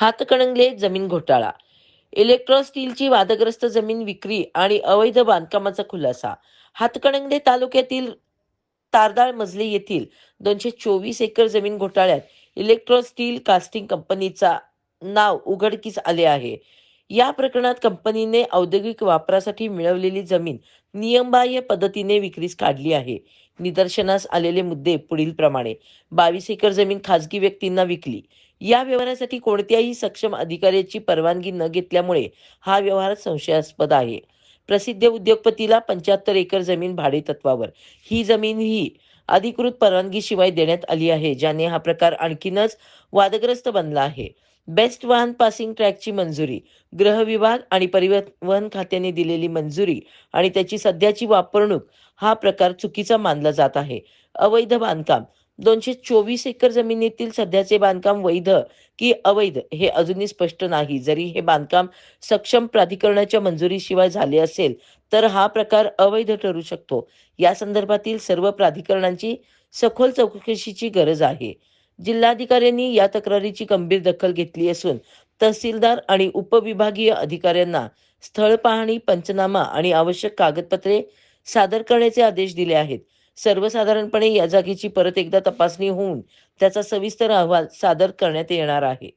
हातकणंगले जमीन घोटाळा. इलेक्ट्रॉ स्टीलची वादग्रस्त जमीन विक्री आणि अवैध बांधकामाचा खुलासा. हातकणंगले तालुक्यातील तारदाळ मजले येथील दोनशे चोवीस एकर जमीन घोटाळ्यात इलेक्ट्रॉ स्टील कास्टिंग कंपनीचा नाव उघडकीस आले आहे. या प्रकरणात कंपनीने औद्योगिक वापरासाठी मिळवलेली जमीन नियमबाह्य पद्धतीने विक्रीस काढली आहे. निदर्शनास आलेले मुद्दे पुढील प्रमाणे बावीस एकर जमीन खाजगी व्यक्तींना विकली. या व्यवहारासाठी कोणत्याही सक्षम अधिकाऱ्याची परवानगी न घेतल्यामुळे हा व्यवहार संशयास्पद आहे. प्रसिद्ध उद्योगपतीला पंच्याहत्तर एकर जमीन भाडे तत्वावर. ही जमीन ही अधिकृत परवानगीशिवाय देण्यात आली आहे ज्याने हा प्रकार आणखीनच वादग्रस्त बनला आहे. बेस्ट वाहन पासिंग ट्रॅकची मंजुरी गृह विभाग आणि परिवहन खात्याने दिलेली मंजुरी आणि त्याची सध्याची वापरणूक हा प्रकार चुकीचा मानला जात आहे. अवैध बांधकाम दोनशे चोवीस एकर जमिनीतील सध्याचे बांधकाम वैध की अवैध हे अजूनही स्पष्ट नाही. जरी हे बांधकाम सक्षम प्राधिकरणाच्या मंजुरीशिवाय झाले असेल तर हा प्रकार अवैध ठरू शकतो. या संदर्भातील सर्व प्राधिकरणांची सखोल चौकशीची गरज आहे. जिल्हाधिकाऱ्यांनी या तक्रारीची गंभीर दखल घेतली असून तहसीलदार आणि उपविभागीय अधिकाऱ्यांना स्थळ पाहणी पंचनामा आणि आवश्यक कागदपत्रे सादर करण्याचे आदेश दिले आहेत. सर्वसाधारणपणे या जागेची परत एकदा तपासणी होऊन त्याचा सविस्तर अहवाल सादर करण्यात येणार आहे.